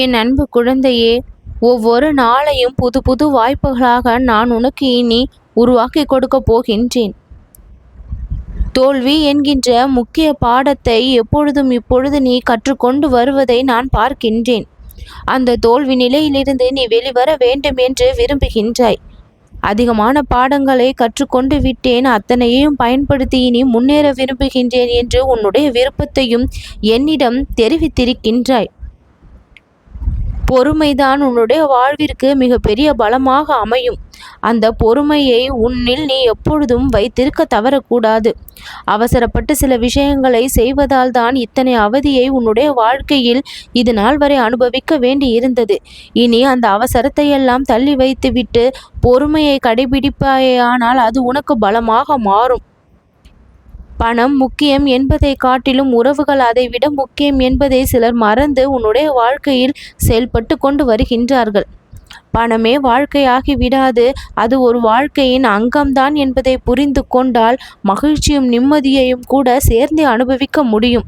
என் அன்பு குழந்தையே ஒவ்வொரு நாளையும் புது புது வாய்ப்புகளாக நான் உனக்கு இனி உருவாக்கி கொடுக்க போகின்றேன். தோல்வி என்கின்ற முக்கிய பாடத்தை எப்பொழுதும் இப்பொழுது நீ கற்றுக்கொண்டு வருவதை நான் பார்க்கின்றேன். அந்த தோல்வி நிலையிலிருந்து நீ வெளிவர வேண்டும் என்று விரும்புகின்றாய். அதிகமான பாடங்களை கற்றுக்கொண்டு விட்டேன். அத்தனையையும் பயன்படுத்தி இனி முன்னேற விரும்புகின்றேன் என்று உன்னுடைய விருப்பத்தையும் என்னிடம் தெரிவித்திருக்கின்றாய். பொறுமைதான் உன்னுடைய வாழ்விற்கு மிகப்பெரிய பலமாக அமையும். அந்த பொறுமையை உன்னில் நீ எப்பொழுதும் வைத்திருக்க தவறக்கூடாது. அவசரப்பட்டு சில விஷயங்களை செய்வதால் தான் இத்தனை அவதியை உன்னுடைய வாழ்க்கையில் இது நாள் வரை அனுபவிக்க வேண்டி இருந்தது இனி அந்த அவசரத்தை எல்லாம் தள்ளி வைத்துவிட்டு பொறுமையை கடைபிடிப்பாயானால் அது உனக்கு பலமாக மாறும். பணம் முக்கியம் என்பதை காட்டிலும் உறவுகள் அதைவிட முக்கியம் என்பதை சிலர் மறந்து உன்னுடைய வாழ்க்கையில் செயல்பட்டு கொண்டு வருகின்றார்கள். பணமே வாழ்க்கையாகி விடாது. அது ஒரு வாழ்க்கையின் அங்கம்தான் என்பதை புரிந்து கொண்டால் மகிழ்ச்சியும் நிம்மதியையும் கூட சேர்ந்து அனுபவிக்க முடியும்.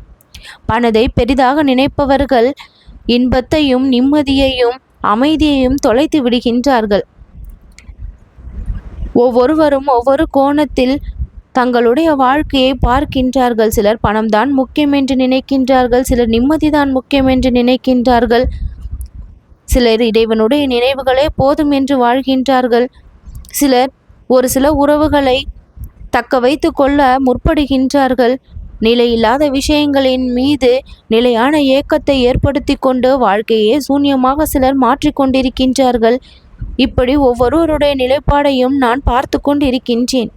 பணத்தை பெரிதாக நினைப்பவர்கள் இன்பத்தையும் நிம்மதியையும் அமைதியையும் தொலைத்து விடுகின்றார்கள். ஒவ்வொருவரும் ஒவ்வொரு கோணத்தில் தங்களுடைய வாழ்க்கையை பார்க்கின்றார்கள். சிலர் பணம்தான் முக்கியம் என்று நினைக்கின்றார்கள். சிலர் நிம்மதிதான் முக்கியம் என்று நினைக்கின்றார்கள். சிலர் இறைவனுடைய நினைவுகளே போதும் என்று வாழ்கின்றார்கள். சிலர் ஒரு சில உறவுகளை தக்க வைத்து கொள்ள முற்படுகின்றார்கள். நிலையில்லாத விஷயங்களின் மீது நிலையான ஏக்கத்தை ஏற்படுத்தி கொண்டு வாழ்க்கையே சூன்யமாக சிலர் மாற்றிக்கொண்டிருக்கின்றார்கள் இப்படி ஒவ்வொருவருடைய நிலைப்பாடையும் நான் பார்த்து கொண்டிருக்கின்றேன்.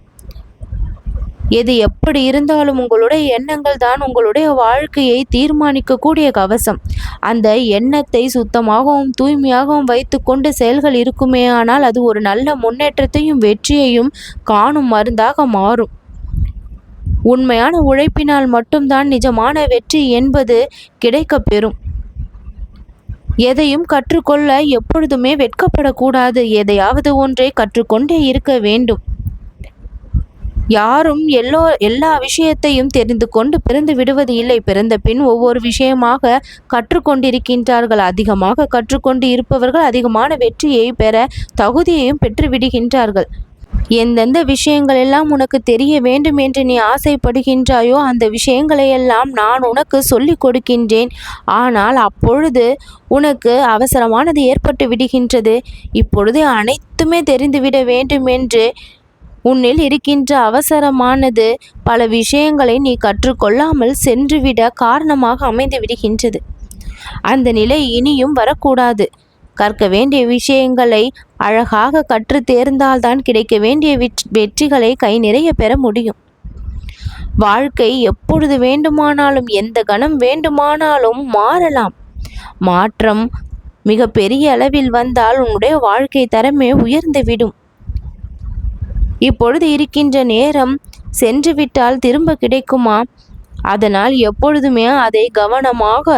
எது எப்படி இருந்தாலும் உங்களுடைய எண்ணங்கள் தான் உங்களுடைய வாழ்க்கையை தீர்மானிக்கக்கூடிய கவசம். அந்த எண்ணத்தை சுத்தமாகவும் தூய்மையாகவும் வைத்துக்கொண்டு செயல்கள் இருக்குமே ஆனால் அது ஒரு நல்ல முன்னேற்றத்தையும் வெற்றியையும் காணும் மருந்தாக மாறும். உண்மையான உழைப்பினால் மட்டும்தான் நிஜமான வெற்றி என்பது கிடைக்கப்பெறும் எதையும் கற்றுக்கொள்ள எப்பொழுதுமே வெட்கப்படக்கூடாது. எதையாவது ஒன்றை கற்றுக்கொண்டே இருக்க வேண்டும். யாரும் எல்லோ எல்லா விஷயத்தையும் தெரிந்து கொண்டு பிறந்து விடுவது இல்லை. பிறந்த பின் ஒவ்வொரு விஷயமாக கற்றுக்கொண்டிருக்கின்றார்கள். அதிகமாக கற்றுக்கொண்டு இருப்பவர்கள் அதிகமான வெற்றியை பெற தகுதியையும் பெற்று விடுகின்றார்கள் எந்தெந்த விஷயங்கள் எல்லாம் உனக்கு தெரிய வேண்டும் என்று நீ ஆசைப்படுகின்றாயோ அந்த விஷயங்களை எல்லாம் நான் உனக்கு சொல்லிக் கொடுக்கின்றேன். ஆனால் அப்பொழுது உனக்கு அவசரமானது ஏற்பட்டு விடுகின்றது. இப்பொழுது அனைத்துமே தெரிந்துவிட வேண்டும் என்று உன்னில் இருக்கின்ற அவசரமானது பல விஷயங்களை நீ கற்றுக்கொள்ளாமல் சென்றுவிட காரணமாக அமைந்து விடுகின்றது. அந்த நிலை இனியும் வரக்கூடாது. கற்க வேண்டிய விஷயங்களை அழகாக கற்று தேர்ந்தால்தான் கிடைக்க வேண்டிய வெற்றிகளை கை நிறைய பெற முடியும். வாழ்க்கை எப்பொழுது வேண்டுமானாலும் எந்த கணம் வேண்டுமானாலும் மாறலாம். மாற்றம் மிக பெரிய அளவில் வந்தால் உன்னுடைய வாழ்க்கை தரமே உயர்ந்துவிடும் இப்பொழுது இருக்கின்ற நேரம் சென்றுவிட்டால் திரும்ப கிடைக்குமா? அதனால் எப்பொழுதுமே அதை கவனமாக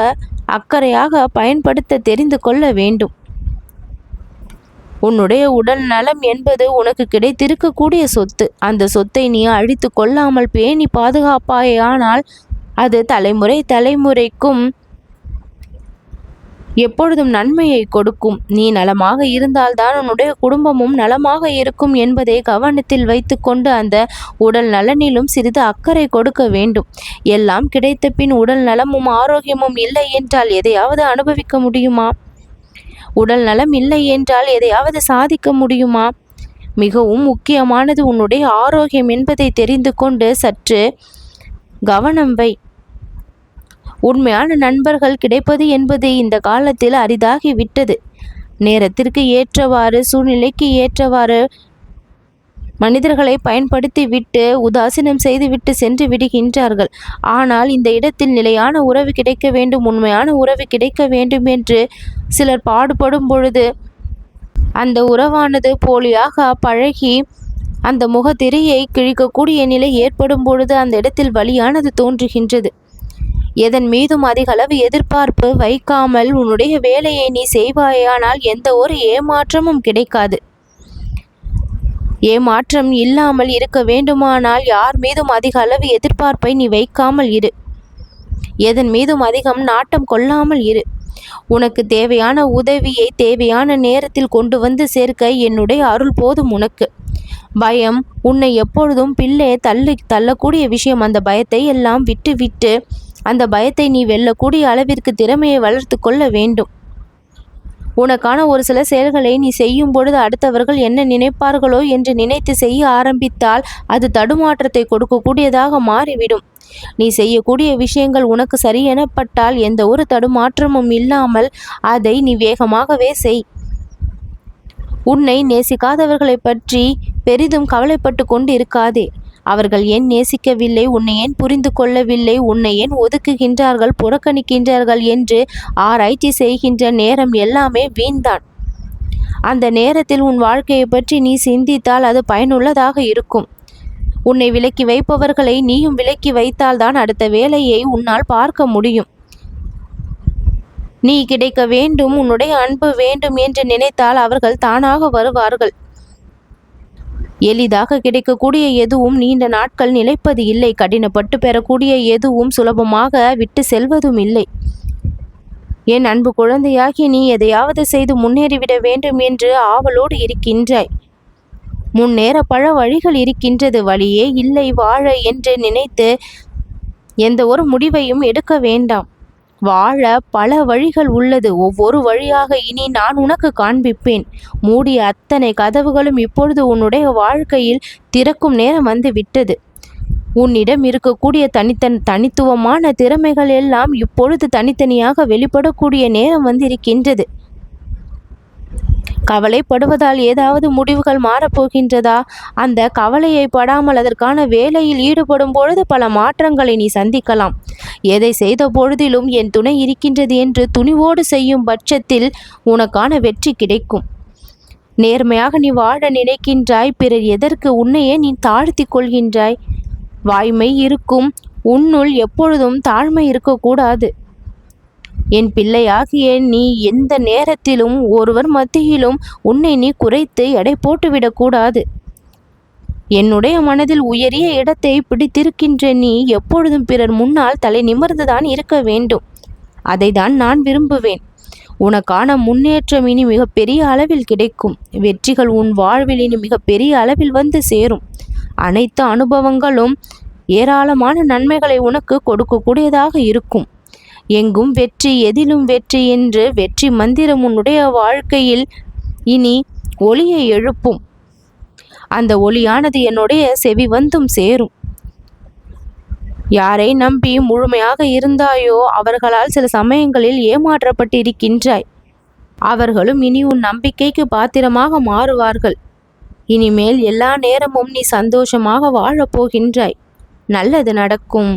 அக்கறையாக பயன்படுத்த தெரிந்து கொள்ள வேண்டும். உன்னுடைய உடல் நலம் என்பது உனக்கு கிடைத்திருக்கக்கூடிய சொத்து. அந்த சொத்தை நீ அழித்து கொள்ளாமல் பேணி பாதுகாப்பாயானால் அது தலைமுறை தலைமுறைக்கும் எப்பொழுதும் நன்மையை கொடுக்கும். நீ நலமாக இருந்தால்தான் உன்னுடைய குடும்பமும் நலமாக இருக்கும் என்பதை கவனத்தில் வைத்துக்கொண்டு அந்த உடல் நலனிலும் சிறிது அக்கறை கொடுக்க வேண்டும். எல்லாம் கிடைத்த பின் உடல் நலமும் ஆரோக்கியமும் இல்லை என்றால் எதையாவது அனுபவிக்க முடியுமா? உடல் நலம் இல்லை என்றால் எதையாவது சாதிக்க முடியுமா? மிகவும் முக்கியமானது உன்னுடைய ஆரோக்கியம் என்பதை தெரிந்து கொண்டு சற்று கவனம் வை. உண்மையான நண்பர்கள் கிடைப்பது என்பது இந்த காலத்தில் அரிதாகி விட்டது நேரத்திற்கு ஏற்றவாறு சூழ்நிலைக்கு ஏற்றவாறு மனிதர்களை பயன்படுத்தி விட்டு உதாசீனம் செய்துவிட்டு சென்று விடுகின்றார்கள். ஆனால் இந்த இடத்தில் நிலையான உறவு கிடைக்க வேண்டும் உண்மையான உறவு கிடைக்க வேண்டும் என்று சிலர் பாடுபடும் பொழுது அந்த உறவானது போலியாக பழகி அந்த முகத்திரையை கிழிக்கக்கூடிய நிலை ஏற்படும் பொழுது அந்த இடத்தில் வழியானது தோன்றுகின்றது. எதன் மீதும் அதிகளவு எதிர்பார்ப்பு வைக்காமல் உன்னுடைய வேலையை நீ செய்வாயானால் எந்த ஒரு ஏமாற்றமும் கிடைக்காது. ஏமாற்றம் இல்லாமல் இருக்க வேண்டுமானால் யார் மீதும் அதிக அளவு எதிர்பார்ப்பை நீ வைக்காமல் இரு. எதன் மீதும் அதிகம் நாட்டம் கொள்ளாமல் இரு. உனக்கு தேவையான உதவியை தேவையான நேரத்தில் கொண்டு வந்து சேர்க்க என்னுடைய அருள் போதும் உனக்கு. பயம் உன்னை எப்பொழுதும் பிள்ளை தள்ளி தள்ளக்கூடிய விஷயம். அந்த பயத்தை எல்லாம் விட்டு விட்டு அந்த பயத்தை நீ வெல்லக்கூடிய அளவிற்கு திறமையை வளர்த்து கொள்ள வேண்டும். உனக்கான ஒரு சில செயல்களை நீ செய்யும் பொழுது அடுத்தவர்கள் என்ன நினைப்பார்களோ என்று நினைத்து செய்ய ஆரம்பித்தால் அது தடுமாற்றத்தை கொடுக்கக்கூடியதாக மாறிவிடும். நீ செய்யக்கூடிய விஷயங்கள் உனக்கு சரி எனப்பட்டால் எந்த ஒரு தடுமாற்றமும் இல்லாமல் அதை நீ வேகமாகவே செய். உன்னை நேசிக்காதவர்களை பற்றி பெரிதும் கவலைப்பட்டு கொண்டு இருக்காதே அவர்கள் ஏன் நேசிக்கவில்லை? உன்னை ஏன் புரிந்து கொள்ளவில்லை? உன்னை ஏன் ஒதுக்குகின்றார்கள்? புறக்கணிக்கின்றார்கள் என்று ஆராய்ச்சி செய்கின்ற நேரம் எல்லாமே வீண்தான். அந்த நேரத்தில் உன் வாழ்க்கையை பற்றி நீ சிந்தித்தால் அது பயனுள்ளதாக இருக்கும். உன்னை விலக்கி வைப்பவர்களை நீயும் விலக்கி வைத்தால்தான் அடுத்த வேலையை உன்னால் பார்க்க முடியும். நீ கிடைக்க வேண்டும் உன்னுடைய அன்பு வேண்டும் என்று நினைத்தால் அவர்கள் தானாக வருவார்கள். எளிதாக கிடைக்கக்கூடிய எதுவும் நீண்ட நாட்கள் நிலைப்பது இல்லை. கடினப்பட்டு பெறக்கூடிய எதுவும் சுலபமாக விட்டு செல்வதும் இல்லை. என் அன்பு குழந்தையாகி நீ எதையாவது செய்து முன்னேறிவிட வேண்டும் என்று ஆவலோடு இருக்கின்றாய். முன்னேற பல வழிகள் இருக்கின்றது. வழியே இல்லை வாழ என்று நினைத்து எந்த ஒரு முடிவையும் எடுக்க வேண்டாம். வாழ பல வழிகள் உள்ளது. ஒவ்வொரு வழியாக இனி நான் உனக்கு காண்பிப்பேன். மூடிய அத்தனை கதவுகளும் இப்பொழுது உன்னுடைய வாழ்க்கையில் திறக்கும் நேரம் வந்து விட்டது உன்னிடம் இருக்கக்கூடிய தனித்தன் தனித்துவமான திறமைகள் எல்லாம் இப்பொழுது தனித்தனியாக வெளிப்படக்கூடிய நேரம் வந்திருக்கின்றது. கவலைப்படுவதால் ஏதாவது முடிவுகள் மாறப்போகின்றதா? அந்த கவலையை படாமல் அதற்கான வேலையில் ஈடுபடும் பொழுது பல மாற்றங்களை நீ சந்திக்கலாம். எதை செய்த பொழுதிலும் என் துணை இருக்கின்றது என்று துணிவோடு செய்யும் பட்சத்தில் உனக்கான வெற்றி கிடைக்கும். நேர்மையாக நீ வாழ நினைக்கின்றாய் பிறர் எதற்கு உன்னையே நீ தாழ்த்தி கொள்கின்றாய்? வாய்மை இருக்கும் உன்னுள் எப்பொழுதும் தாழ்மை இருக்கக்கூடாது. என் பிள்ளையாகிய நீ எந்த நேரத்திலும் ஒருவர் மத்தியிலும் உன்னை நீ குறைத்து எடை போட்டுவிடக்கூடாது என்னுடைய மனதில் உயரிய இடத்தை பிடித்திருக்கின்ற நீ எப்பொழுதும் பிறர் முன்னால் தலை நிமிர்ந்துதான் இருக்க வேண்டும். அதை தான் நான் விரும்புவேன். உனக்கான முன்னேற்றம் இனி மிகப்பெரிய அளவில் கிடைக்கும். வெற்றிகள் உன் வாழ்வில் இனி மிகப்பெரிய அளவில் வந்து சேரும். அனைத்து அனுபவங்களும் ஏராளமான நன்மைகளை உனக்கு கொடுக்கக்கூடியதாக இருக்கும். எங்கும் வெற்றி எதிலும் வெற்றி என்று வெற்றி மந்திரம் உன்னுடைய வாழ்க்கையில். இனி ஒளியை எழுப்பும். அந்த ஒளியானது என்னுடைய செவி வந்தும் சேரும். யாரை நம்பி முழுமையாக இருந்தாயோ அவர்களால் சில சமயங்களில் ஏமாற்றப்பட்டிருக்கின்றாய். அவர்களும் இனி உன் நம்பிக்கைக்கு பாத்திரமாக மாறுவார்கள். இனிமேல் எல்லா நேரமும் நீ சந்தோஷமாக வாழப்போகின்றாய் நல்லது நடக்கும்.